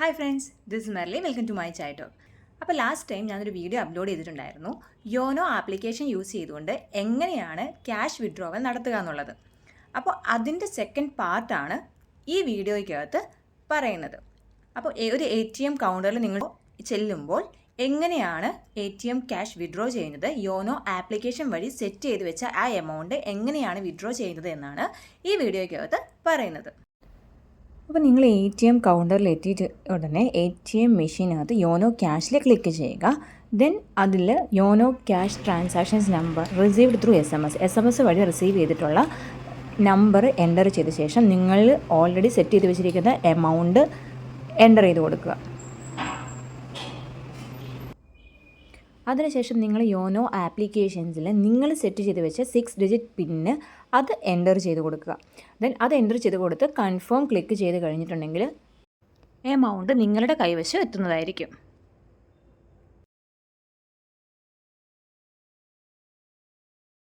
Hi friends this Merly welcome to my ചാറ്റോ അപ്പോൾ last time ഞാനൊരു video upload ചെയ്തിട്ടുണ്ടായിരുന്നു. YONO application use ചെയ്തുകൊണ്ട് എങ്ങനെയാണ് ക്യാഷ് വിഡ്രോവൽ നടത്തുക എന്നുള്ളത്. അപ്പോൾ അതിന്റെ സെക്കൻഡ് പാർട്ടാണ് ഈ വീഡിയോയ്ക്കകത്ത് പറയുന്നത്. അപ്പോൾ ഒരു എ ടി എം കൗണ്ടറിൽ നിങ്ങൾ ചെല്ലുമ്പോൾ എങ്ങനെയാണ് A T M cash withdraw ചെയ്യുന്നത്? യോനോ ആപ്ലിക്കേഷൻ വഴി സെറ്റ് ചെയ്ത് വെച്ച ആ എമൗണ്ട് എങ്ങനെയാണ് വിഡ്രോ ചെയ്യുന്നത് എന്നാണ് ഈ വീഡിയോയ്ക്കകത്ത് പറയുന്നത്. അപ്പോൾ നിങ്ങൾ എ ടി എം കൗണ്ടറിൽ എത്തിയിട്ട് ഉടനെ എ ടി എം മെഷീനകത്ത് യോനോ ക്യാഷിൽ ക്ലിക്ക് ചെയ്യുക. ദെൻ അതിൽ YONO cash transactions number received through S M S S M S വഴി റിസീവ് ചെയ്തിട്ടുള്ള നമ്പർ എന്റർ ചെയ്ത ശേഷം നിങ്ങൾ ഓൾറെഡി സെറ്റ് ചെയ്ത് വെച്ചിരിക്കുന്ന എമൗണ്ട് എന്റർ ചെയ്ത് കൊടുക്കുക. അതിനുശേഷം നിങ്ങൾ യോനോ ആപ്ലിക്കേഷൻസിൽ നിങ്ങൾ സെറ്റ് ചെയ്ത് വെച്ച സിക്സ് ഡിജിറ്റ് പിന്ന് അത് എന്റർ ചെയ്ത് കൊടുക്കുക. ദെൻ അത് എന്റർ ചെയ്ത് കൊടുത്ത് കൺഫേം ക്ലിക്ക് ചെയ്ത് കഴിഞ്ഞിട്ടുണ്ടെങ്കിൽ എമൗണ്ട് നിങ്ങളുടെ കൈവശം എത്തുന്നതായിരിക്കും.